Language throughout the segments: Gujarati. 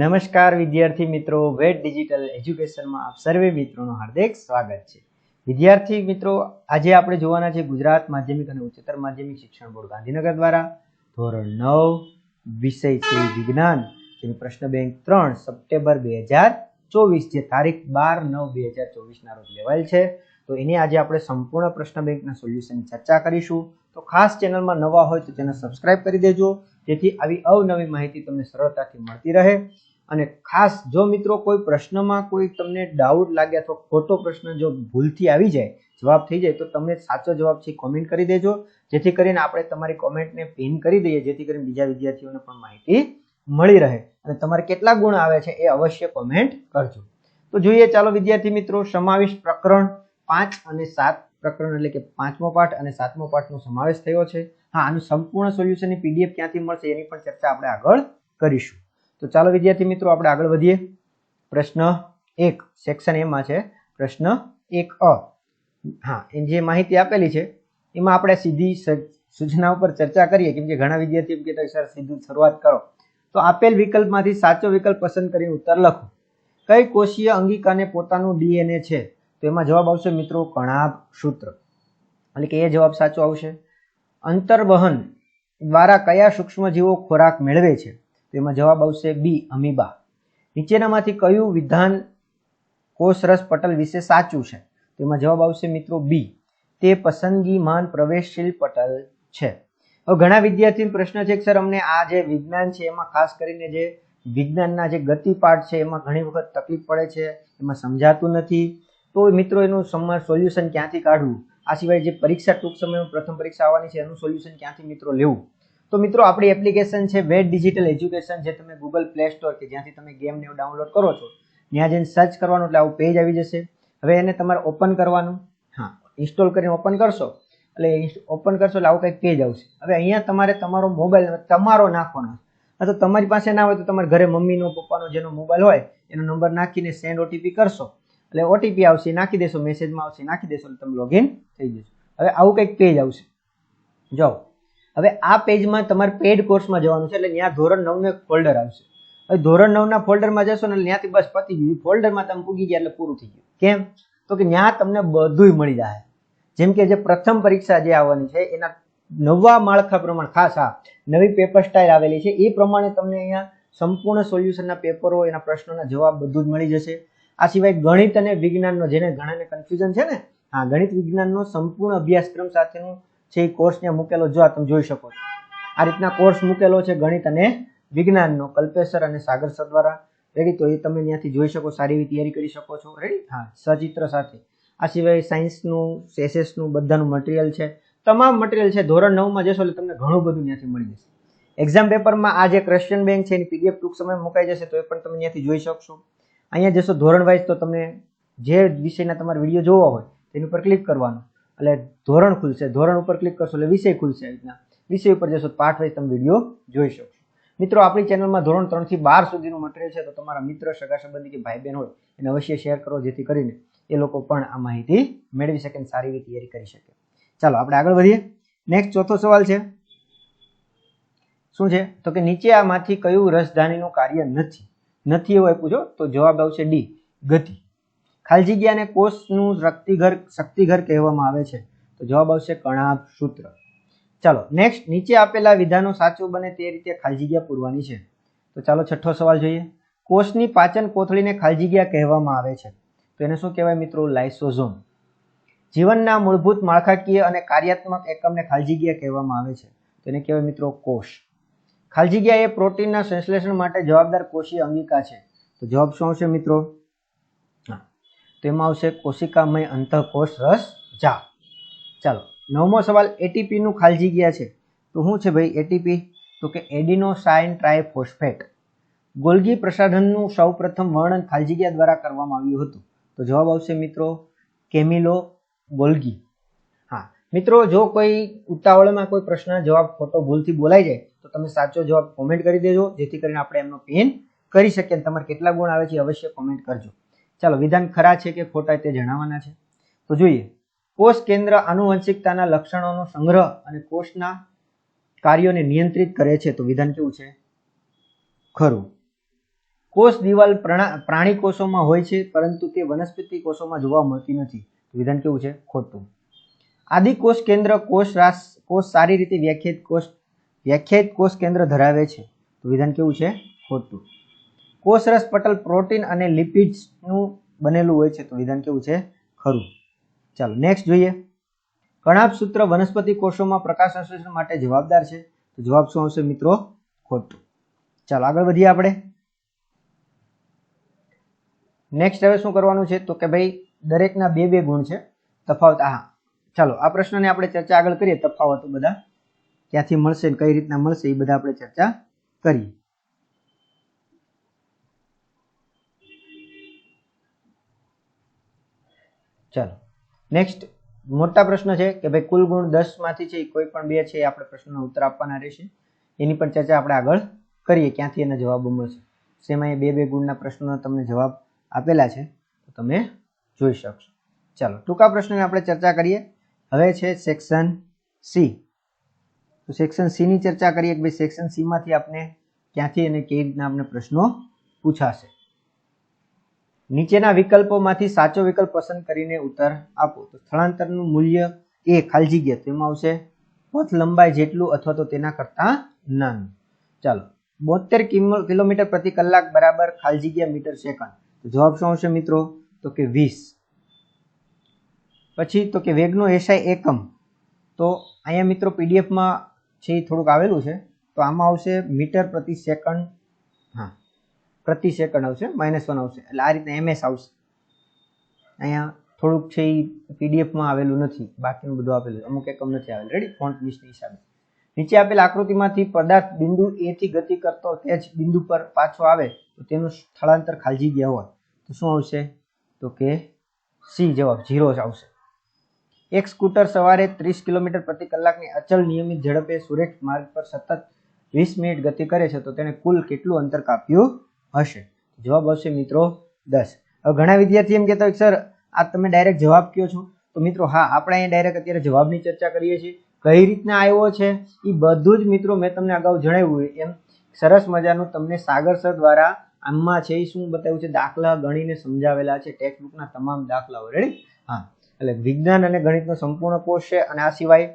નમસ્કાર વિદ્યાર્થી મિત્રો વેટ ડિજિટલ એજ્યુકેશનમાં આપ સર્વે મિત્રોનું હાર્દિક સ્વાગત છે. વિદ્યાર્થી મિત્રો, આજે આપણે જોવાના છે ગુજરાત માધ્યમિક અને ઉચ્ચતર માધ્યમિક શિક્ષણ બોર્ડ ગાંધીનગર દ્વારા ધોરણ નવ, વિષય છે વિજ્ઞાન. જેની પ્રશ્ન બેંક ત્રણ, સપ્ટેમ્બર બે હજાર ચોવીસ, જે તારીખ બાર નવ બે હજાર ચોવીસના રોજ લેવાયેલ છે. તો એની આજે આપણે સંપૂર્ણ પ્રશ્ન બેંકના સોલ્યુશનની ચર્ચા કરીશું. તો ખાસ ચેનલમાં નવા હોય તો ચેનલ સબસ્ક્રાઇબ કરી દેજો. જેથી આવી અવનવી માહિતી તમને સરળતાથી મળતી રહે. અને ખાસ જો મિત્રો કોઈ પ્રશ્નમાં કોઈ તમને ડાઉટ લાગે અથવા ખોટો પ્રશ્ન જો ભૂલથી આવી જાય, જવાબ થઈ જાય, તો તમને સાચો જવાબ છે કોમેન્ટ કરી દેજો. જેથી કરીને આપણે તમારી કોમેન્ટને પિન કરી દઈએ, જેથી કરીને બીજા વિદ્યાર્થીઓને પણ માહિતી મળી રહે. અને તમારે કેટલા ગુણ આવે છે એ અવશ્ય કોમેન્ટ કરજો. તો જોઈએ, ચાલો વિદ્યાર્થી મિત્રો સમાવેશ પ્રકરણ પાંચ અને સાત પ્રકરણ એટલે કે પાંચમો પાઠ અને સાતમો પાઠનો સમાવેશ થયો છે. હા, આનું સંપૂર્ણ સોલ્યુશનની પીડીએફ ક્યાંથી મળશે એની પણ ચર્ચા આપણે આગળ કરીશું. તો ચાલો વિદ્યાર્થી મિત્રો, આપણે આગળ વધીએ. પ્રશ્ન એક સેક્શન એમાં છે. પ્રશ્ન એક અ. હા જે માહિતી આપેલી છે, એમાં આપણે સીધી સૂચના ઉપર ચર્ચા કરીએ. કેમ કે ઘણા વિદ્યાર્થીઓ એમ કહેતા સર, સીધું શરૂઆત કરો. તો આપેલ વિકલ્પમાંથી સાચો વિકલ્પ પસંદ કરીને ઉત્તર લખો. કઈ કોષીય અંગિકાને પોતાનું ડીએનએ છે? તો એમાં જવાબ આવશે મિત્રો કણાભ સૂત્ર. એટલે કે એ જવાબ સાચો આવશે. અંતર્વહન દ્વારા કયા સૂક્ષ્મજીવો ખોરાક મેળવે છે? તો એમાં જવાબ આવશે બી, અમીબા. નીચેનામાંથી કયું વિધાન કોષરસ પટલ વિશે સાચું છે? તો એમાં જવાબ આવશે મિત્રો બી. તે પસંદગીમાન પ્રવેશશીલ પટલ છે. હવે ઘણા વિદ્યાર્થીનો પ્રશ્ન છે કે, સર, અમને આ જે વિજ્ઞાન છે, એમાં ખાસ કરીને જે વિજ્ઞાનના જે ગતિ પાઠ છે, એમાં ઘણી વખત તકલીફ પડે છે, એમાં સમજાતું નથી. તો મિત્રો, એનું સોલ્યુશન ક્યાંથી કાઢવું? આ સિવાય જે પરીક્ષા ટૂંક સમયમાં પ્રથમ પરીક્ષા આવવાની છે, એનું સોલ્યુશન ક્યાંથી મિત્રો લેવું? તો મિત્રો, આપણી એપ્લિકેશન છે વેટ ડિજિટલ એજ્યુકેશન જે તમે ગૂગલ પ્લે સ્ટોર કે જ્યાંથી તમે ગેમને એવું ડાઉનલોડ કરો છો, ત્યાં જઈને સર્ચ કરવાનું એટલે આવું પેજ આવી જશે. હવે એને તમારે ઓપન કરવાનું. હા ઇન્સ્ટોલ કરીને ઓપન કરશો. એટલે ઓપન કરશો એટલે આવું કંઈક પેજ આવશે. હવે અહીંયા તમારે તમારો મોબાઈલ તમારો નાખવાનો. હા, તો તમારી પાસે ના હોય તો તમારા ઘરે મમ્મીનો, પપ્પાનો જેનો મોબાઈલ હોય, એનો નંબર નાખીને સેન્ડ ઓટીપી કરશો. એટલે ઓટીપી આવશે, નાખી દેશો મેસેજમાં આવશે, નાખી દેશો, એટલે તમે લોગિન થઈ જશો. હવે આવું કંઈક પેજ આવશે. જાઓ. હવે આ પેજમાં તમારે પેડ કોર્સમાં જવાનું છે, એટલે ત્યાં ધોરણ નવનું એક ફોલ્ડર આવશે. હવે ધોરણ નવના ફોલ્ડરમાં જશો ને ત્યાંથી બસ પતી ગયું. ફોલ્ડરમાં તમે પૂગી ગયા એટલે પૂરું થઈ ગયું. કેમ? તો કે ત્યાં તમને બધુંય મળી જાય જેમ કે જે પ્રથમ પરીક્ષા જે આવવાની છે, એના નવા માળખા પ્રમાણે, ખાસ આ નવી પેપર સ્ટાઇલ આવેલી છે, એ પ્રમાણે તમને અહીંયા સંપૂર્ણ સોલ્યુશનના પેપરો એના પ્રશ્નોના જવાબ બધું જ મળી જશે. આ સિવાય ગણિત અને વિજ્ઞાનનો, જેને ઘણાને કન્ફ્યુઝન છે ને, હા, ગણિત વિજ્ઞાનનો સંપૂર્ણ અભ્યાસક્રમ સાથેનું છે એ કોર્સને ત્યાં મૂકેલો જો આ તમે જોઈ શકો છો. આ રીતના કોર્સ મૂકેલો છે ગણિત અને વિજ્ઞાનનો કલ્પેશર અને સાગર સર દ્વારા રેડી તો એ તમે ત્યાંથી જોઈ શકો સારી એવી તૈયારી કરી શકો છો. રેડી હા. સચિત્ર સાથે. આ સિવાય સાયન્સનું સેસેસનું બધાનું મટીરિયલ છે. તમામ મટીરિયલ છે. ધોરણ નવમાં જશો એટલે તમને ઘણું બધું ત્યાંથી મળી જશે. એક્ઝામ પેપરમાં આ જે ક્વેશ્ચન બેંક છે એની પીડીએફ ટૂંક સમયમાં મુકાઈ જશે તો એ પણ તમે ત્યાંથી જોઈ શકશો. અહીંયા જશો ધોરણ વાઇઝ તો તમને જે વિષયના તમારે વીડિયો જોવો હોય તેની ઉપર ક્લિક કરવાનું. એટલે ધોરણ ખુલશે. ધોરણ ઉપર ક્લિક કરશો એટલે વિષય ખુલશે રીતના. વિષય ઉપર જશો પાઠ વાઇઝ તમે વીડિયો જોઈ શકશો. મિત્રો, આપણી ચેનલમાં ધોરણ ત્રણથી બાર સુધીનું મટીરિયલ છે, તો તમારા મિત્ર, સગા સંબંધી કે ભાઈ બહેન હોય, એને અવશ્ય શેર કરો, જેથી કરીને એ લોકો પણ આ માહિતી મેળવી શકે અને સારી એવી તૈયારી કરી શકે. ચાલો, આપણે આગળ વધીએ. નેક્સ્ટ ચોથો સવાલ છે. શું છે? તો કે નીચે આમાંથી કયું રસધાનીનું કાર્ય નથી? નથી એવું આપ્યું છો તો જવાબ આવશે ડી, ગતિ. ખાલી કોષનું શક્તિઘર શક્તિઘર કહેવામાં આવે છે. તો જવાબ આવશે કણાભ સૂત્ર ચાલો નેક્સ્ટ નીચે આપેલા વિધાનો સાચું બને તે રીતે ખાલી જગ્યા પૂરવાની છે. તો ચાલો છઠ્ઠો સવાલ જોઈએ. કોષની પાચન કોથળીને ખાલી કહેવામાં આવે છે. તો એને શું કહેવાય મિત્રો? લાઇસોઝોમ. જીવનના મૂળભૂત માળખાકીય અને કાર્યાત્મક એકમને ખાલી કહેવામાં આવે છે. તો એને કહેવાય મિત્રો કોષ. ખાલી એ પ્રોટીનના સંશ્લેષણ માટે જવાબદાર કોષીય અંગિકા છે. તો જવાબ શું આવશે મિત્રો? તો એમાં આવશે કોશિકામય અંતઃકોષ રસ જા. ચાલો, નવમો સવાલ એટીપીનું ખાલજી ગયા છે. તો શું છે ભાઈ એટીપી તો કે એડિનોસાઇન ટ્રાયફોસ્ફેટ. ગોલ્ગી પ્રસાધનનું સૌપ્રથમ વર્ણન ખાલજીગિયા દ્વારા કરવામાં આવ્યું હતું. તો જવાબ આવશે મિત્રો, કેમિલો ગોલ્ગી. હા, મિત્રો, જો કોઈ ઉતાવળમાં કોઈ પ્રશ્ન, જવાબ ખોટો, ભૂલથી બોલાઈ જાય, તો તમે સાચો જવાબ કોમેન્ટ કરી દેજો, જેથી કરીને આપણે એમનો પેન કરી શકીએ તમારે કેટલા ગુણ આવે છે અવશ્ય કોમેન્ટ કરજો. ચાલો, વિધાન ખરા છે કે ખોટા તે જણાવવાના છે? તો જોઈએ. કોષ કેન્દ્ર આનુવંશિકતાના લક્ષણોનો સંગ્રહ અને કોષના કાર્યોને નિયંત્રિત કરે છે તો વિધાન કેવું છે? ખરું. કોષ દિવાલ પ્રાણા- કોષોમાં હોય છે, પરંતુ તે વનસ્પતિ કોષોમાં જોવા મળતી નથી. વિધાન કેવું છે? ખોટું. આદિ કોષ કેન્દ્ર કોષ રાસ, કોષ સારી રીતે વ્યાખ્યાયિત કોષ વ્યાખ્યાયિત કોષ કેન્દ્ર ધરાવે છે. તો વિધાન કેવું છે? ખોટું. કોષરસ પટલ પ્રોટીન અને લિપિડ્સનું બનેલું હોય છે. તો વિધાન કેવું છે? ખરું. ચાલો નેક્સ્ટ જોઈએ. કણાભ સૂત્ર વનસ્પતિ કોષોમાં પ્રકાશ સંશ્લેષણ માટે જવાબદાર છે. તો જવાબ શું આવશે મિત્રો? ખોટું. ચાલો, આગળ વધીએ આપણે. નેક્સ્ટ હવે શું કરવાનું છે? તો કે ભાઈ, દરેકના બે બે ગુણ છે. તફાવત હા ચાલો, આ પ્રશ્નને આપણે ચર્ચા આગળ કરીએ. તફાવતો બધા ક્યાંથી મળશે કઈ રીતના મળશે એ બધા આપણે ચર્ચા કરીએ. ચાલો. નેક્સ્ટ મોટા પ્રશ્ન છે કે ભાઈ કુલ ગુણ દસમાંથી છે એ કોઈ પણ બે છે આપણે પ્રશ્નનો ઉત્તર આપવાના રહેશે. એની પણ ચર્ચા આપણે આગળ કરીએ, ક્યાંથી એના જવાબો મળશે. સેમાં એ બે બે ગુણના પ્રશ્નોના તમને જવાબ આપેલા છે, તો તમે જોઈ શકશો. ચાલો, ટૂંકા પ્રશ્નની આપણે ચર્ચા કરીએ. હવે છે સેક્શન સી તો સેક્શન સી ની ચર્ચા કરીએ કે ભાઈ સેક્શન સીમાંથી આપણે ક્યાંથી અને કેવી રીતના આપણે પ્રશ્નો પૂછાશે. નીચેના વિકલ્પોમાંથી સાચો વિકલ્પ પસંદ કરીને ઉત્તર આપો. તો સ્થળાંતરનું મૂલ્ય એ ખાલી જગ્યા, તેમાં આવશે પથ લંબાઈ જેટલું અથવા તો તેના કરતા નાનું. ચાલો બોતેર કિલોમીટર પ્રતિ કલાક બરાબર ખાલી જગ્યા મીટર સેકન્ડ. તો જવાબ શું આવશે મિત્રો? તો કે વીસ. પછી તો કે વેગનો એસઆઈ એકમ. તો અહીંયા મિત્રો પીડીએફમાં છે એ થોડુંક આવેલું છે. તો આમાં આવશે મીટર પ્રતિ સેકન્ડ પ્રતિ સેકન્ડ આવશે માઇનસ વન આવશે. એટલે આ રીતના એમએસ આવશે. અહીંયા થોડુંક છે એ પીડીએફમાં આવેલું નથી, બાકીનું બધું આપેલું અમુક એકમ નથી આવેલું. રેડી ફોન્ટ લિસ્ટની હિસાબે. નીચે આપેલ આકૃતિમાંથી પદાર્થ બિંદુ એ થી ગતિ કરતો તે જ બિંદુ પર પાછો આવે, તો તેનું સ્થળાંતર ખાલી ગયા હોય. તો શું આવશે? તો કે સી જવાબ ઝીરો જ આવશે. એક સ્કૂટર સવારે ત્રીસ કિલોમીટર પ્રતિ કલાકની અચલ નિયમિત ઝડપે સુરેખ માર્ગ પર સતત વીસ મિનિટ ગતિ કરે છે, તો તેણે કુલ કેટલું અંતર કાપ્યું? હશે. જવાબ આવશે મિત્રો દસ. હવે ઘણા વિદ્યાર્થી એમ કહેતા હોય સર, આ તમે ડાયરેક્ટ જવાબ કયો છો? તો મિત્રો, હા, આપણે અહીંયા ડાયરેક્ટ અત્યારે જવાબની ચર્ચા કરીએ છીએ. કઈ રીતના આવ્યો છે? એ બધું જ મિત્રો મેં તમને અગાઉ જણાવ્યું એમ. સરસ મજાનું તમને સાગર સર દ્વારા આમાં છે એ શું બતાવ્યું છે? દાખલા ગણીને સમજાવેલા છે ટેક્સ્ટબુકના તમામ દાખલાઓ. રેડી હા. એટલે વિજ્ઞાન અને ગણિતનો સંપૂર્ણ કોર્સ છે અને આ સિવાય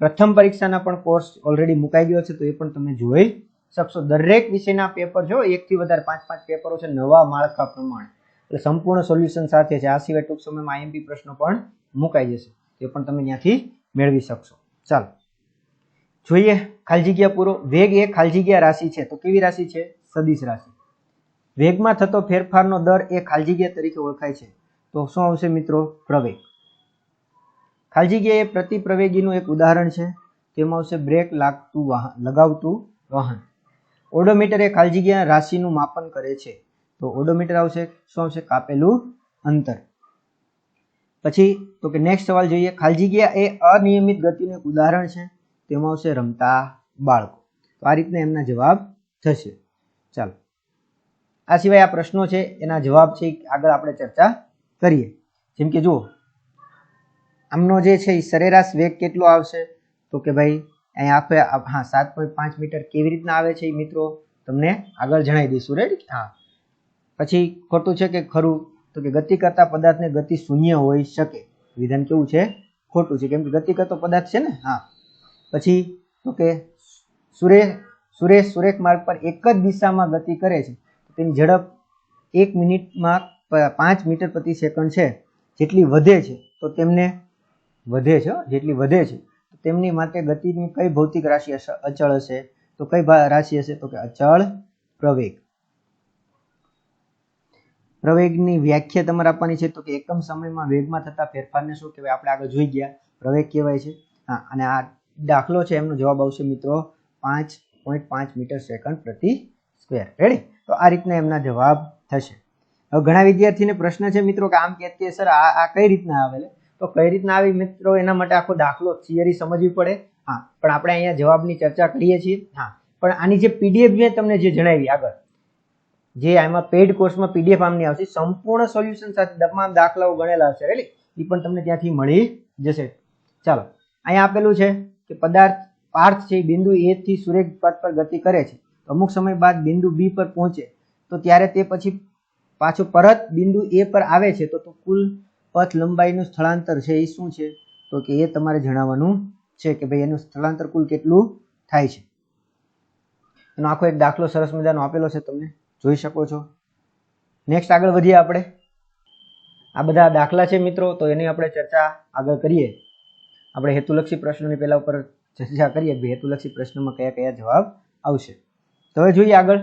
પ્રથમ પરીક્ષાના પણ કોર્સ ઓલરેડી મુકાઈ ગયો છે, તો એ પણ તમે જોઈ શકશો દરેક વિષયના પેપર જો એકથી વધારે પાંચ પાંચ પેપરો છે નવા માળખા પ્રમાણે. એટલે સંપૂર્ણ સોલ્યુશન સાથે છે. આ સિવાય ટૂંક સમયમાં આઈએમપી પ્રશ્નો પણ મુકાઈ જશે. તે પણ તમે ત્યાંથી મેળવી શકશો. ચાલો. જોઈએ ખાલી પૂરો. વેગ એ ખાલી રાશિ છે. તો કેવી રાશિ છે? સદિશ રાશિ. વેગમાં થતો ફેરફારનો દર એ ખાલી તરીકે ઓળખાય છે. તો શું આવશે મિત્રો? પ્રવેગ. ખાલી જગ્યા એ પ્રતિ પ્રવેગીનું એક ઉદાહરણ છે. તેમાં આવશે બ્રેક લાગતું વાહન, લગાવતું વાહન. ઓડોમીટર એ ખાલી જગ્યા રાશિનું માપન કરે છે. તો ઓડોમીટર આવશે, શું આવશે? કાપેલું અંતર. પછી, તો કે નેક્સ્ટ સવાલ જોઈએ. ખાલી જગ્યા એ અનિયમિત ગતિનું એક ઉદાહરણ છે. તેમાં આવશે રમતા બાળકો. તો આ રીતના એમના જવાબ થશે. ચાલો. આ સિવાય આ પ્રશ્નો છે, એના જવાબ છે આગળ આપણે ચર્ચા કરીએ. જેમ કે જુઓ, આમનો જે છે એ સરેરાશ વેગ કેટલો આવશે? તો કે ભાઈ અહીંયા આખે હા, સાત પોઈન્ટ પાંચ મીટર કેવી રીતના આવે છે એ મિત્રો? તમને આગળ જણાવી દઈશું. રાઈટ હા. પછી ખોટું છે કે ખરું? તો કે ગતિ કરતા પદાર્થને ગતિ શૂન્ય હોઈ શકે. વિધાન કેવું છે? ખોટું છે. કેમ કે ગતિ કરતો પદાર્થ છે ને? હા. પછી તો કે સુરેશ સુરેશ સુરેખ માર્ગ પર એક જ દિશામાં ગતિ કરે છે. તેની ઝડપ એક મિનિટમાં પાંચ મીટર પ્રતિ સેકન્ડ છે. જેટલી વધે છે, તો તેમને વધે છે જેટલી વધે છે. તેમની માટે ગતિની કઈ ભૌતિક રાશિ અચળ હશે. તો કઈ રાશિ હશે? તો કે અચળ પ્રવેગ. પ્રવેગની વ્યાખ્યા તમારે આપવાની છે. તો કે એકમ સમયમાં વેગમાં થતા ફેરફારને શું કહેવાય? આપણે આગળ જોઈ ગયા. પ્રવેગ કહેવાય છે. હા, અને આ દાખલો છે. એમનો જવાબ આવશે, મિત્રો, પાંચ પોઈન્ટ પાંચ મીટર સેકન્ડ પ્રતિ સ્ક્વેર. રેડી તો આ રીતના એમના જવાબ થશે. હવે ઘણા વિદ્યાર્થીને પ્રશ્ન છે, મિત્રો, કે આમ કે, સર આ કઈ રીતના આવેલે? તો કઈ રીતના આવી મિત્રો? એના માટે આખો દાખલો થિયરી સમજવી પડે. હા, પણ આપણે અહીંયા જવાબની ચર્ચા કરીએ છીએ. હા, પણ આની જે પીડીએફ મેં તમને જે જણાવી આગળ, જે આમાં પેઇડ કોર્સમાં પીડીએફ આમની આવશે, સંપૂર્ણ સોલ્યુશન સાથે તમામ દાખલાઓ ગણેલા હશે, રેડી? એ પણ તમને ત્યાંથી મળી જશે. ચાલો, અહીંયા આપેલું છે કે પદાર્થ, પાર્થ છે બિંદુ એ થી સુરેખ પથ પર ગતિ કરે છે. અમુક સમય બાદ બિંદુ બી પર પહોંચે. તો ત્યારે તે પછી પાછું પરત બિંદુ એ પર આવે છે તો કુલ પથ લંબાઈનું સ્થળાંતર છે એ શું છે? તો કે એ તમારે જણાવવાનું છે કે ભાઈ એનું સ્થળાંતર કુલ કેટલું થાય છે. એનો આખો એક દાખલો સરસ મજાનો આપેલો છે તમે જોઈ શકો છો. નેક્સ્ટ આગળ વધીએ આપણે. આ બધા દાખલા છે મિત્રો, તો એની આપણે ચર્ચા આગળ કરીએ. આપણે હેતુલક્ષી પ્રશ્નોની પહેલા ઉપર ચર્ચા કરીએ કે હેતુલક્ષી પ્રશ્નોમાં કયા કયા જવાબ આવશે. તો હવે જોઈએ આગળ.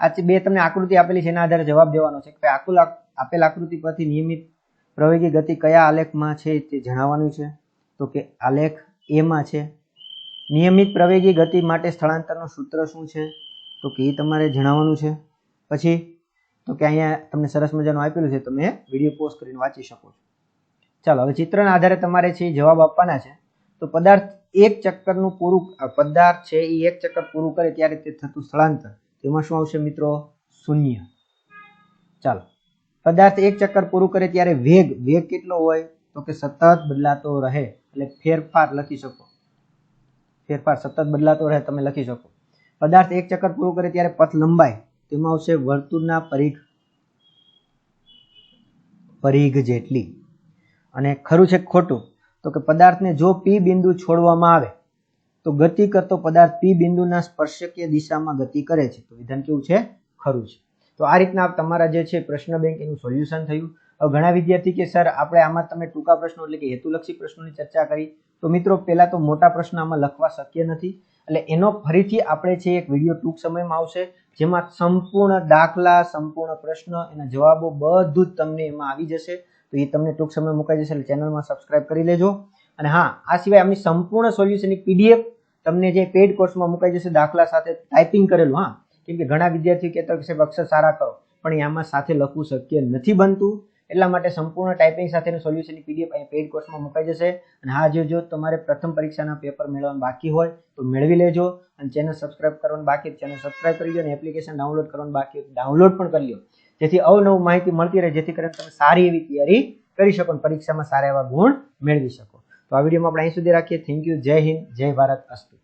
આ બે તમને આકૃતિ આપેલી છે, એના આધારે જવાબ દેવાનો છે કે આકુલ આપેલ આકૃતિ પરથી નિયમિત પ્રવેગી ગતિ કયા આલેખમાં છે તે જણાવવાનું છે? તો કે આલેખ એમાં છે. નિયમિત પ્રવેગી ગતિ માટે સ્થળાંતરનું સૂત્ર શું છે? તો કે એ તમારે જણાવવાનું છે. પછી, તો કે અહીંયા તમને સરસ મજાનું આપેલું છે, તમે વીડિયો પોઝ કરીને વાંચી શકો છો. ચાલો, હવે ચિત્રના આધારે તમારે છે જવાબ આપવાના છે. તો પદાર્થ એક ચક્કરનું પૂરું પદાર્થ છે એ એક ચક્કર પૂરું કરે ત્યારે તે થતું સ્થળાંતર. તેમાં શું આવશે મિત્રો? શૂન્ય. ચાલો. પદાર્થ એક ચક્કર પૂરું કરે ત્યારે વેગ વેગ કેટલો હોય તો કે સતત બદલાતો રહે. એટલે ફેરફાર લખી શકો. ફેરફાર સતત બદલાતો રહે, તમે લખી શકો. પદાર્થ એક ચક્કર પૂરું કરે ત્યારે પથ લંબાઈ તેમાં આવશે વર્તુળના પરિઘ પરિઘ જેટલી. અને ખરું છે ખોટું? તો કે પદાર્થને જો પી બિંદુ છોડવામાં આવે, તો ગતિ કરતો પદાર્થ પી બિંદુના સ્પર્શકીય દિશામાં ગતિ કરે છે. તો વિધાન કેવું છે? ખરું છે. તો આ રીતના તમારા જે છે પ્રશ્ન બેંક એનું સોલ્યુશન થયું. હવે ઘણા વિદ્યાર્થી કે, સર, આપણે આમાં તમે ટૂંકા પ્રશ્નો એટલે કે હેતુલક્ષી પ્રશ્નોની ચર્ચા કરી. તો મિત્રો, પહેલા તો મોટા પ્રશ્ન આમાં લખવા શક્ય નથી. એટલે એનો ફરીથી આપણે છે એક વીડિયો ટૂંક સમયમાં આવશે, જેમાં સંપૂર્ણ દાખલા, સંપૂર્ણ પ્રશ્ન એના જવાબો બધું જ તમને એમાં આવી જશે. તો એ તમને ટૂંક સમય મુકાઈ જશે એટલે ચેનલમાં સબસ્ક્રાઇબ કરી લેજો. અને હા, આ સિવાય આમની સંપૂર્ણ સોલ્યુશનની પીડીએફ તમને જે પેડ કોર્સમાં મુકાઈ જશે દાખલા સાથે ટાઈપિંગ કરેલું, હા. કેમ કે ઘણા વિદ્યાર્થીઓ કહેતા હોય કે સાહેબ, અક્ષર સારા કરો. પણ આમાં સાથે લખવું શક્ય નથી બનતું. એટલા માટે સંપૂર્ણ ટાઈપિંગ સાથેનું સોલ્યુશનની પીડીએફ અહીં પેઇડ કોર્સમાં મુકાઈ જશે. અને હા, જો જો તમારે પ્રથમ પરીક્ષાના પેપર મેળવવાનું બાકી હોય, તો મેળવી લેજો. અને ચેનલ સબસ્ક્રાઇબ કરવાનું બાકી ચેનલ સબસ્ક્રાઇબ કરી લો અને એપ્લિકેશન ડાઉનલોડ કરવાનું બાકી ડાઉનલોડ પણ કરી લો જેથી અવનવું માહિતી મળતી રહે, જેથી કરીને તમે સારી એવી તૈયારી કરી શકો અને પરીક્ષામાં સારા એવા ગુણ મેળવી શકો. તો આ વિડીયોમાં આપણે અહીં સુધી રાખીએ. થેન્ક યુ જય હિન્દ. જય ભારત. અસ્તુ.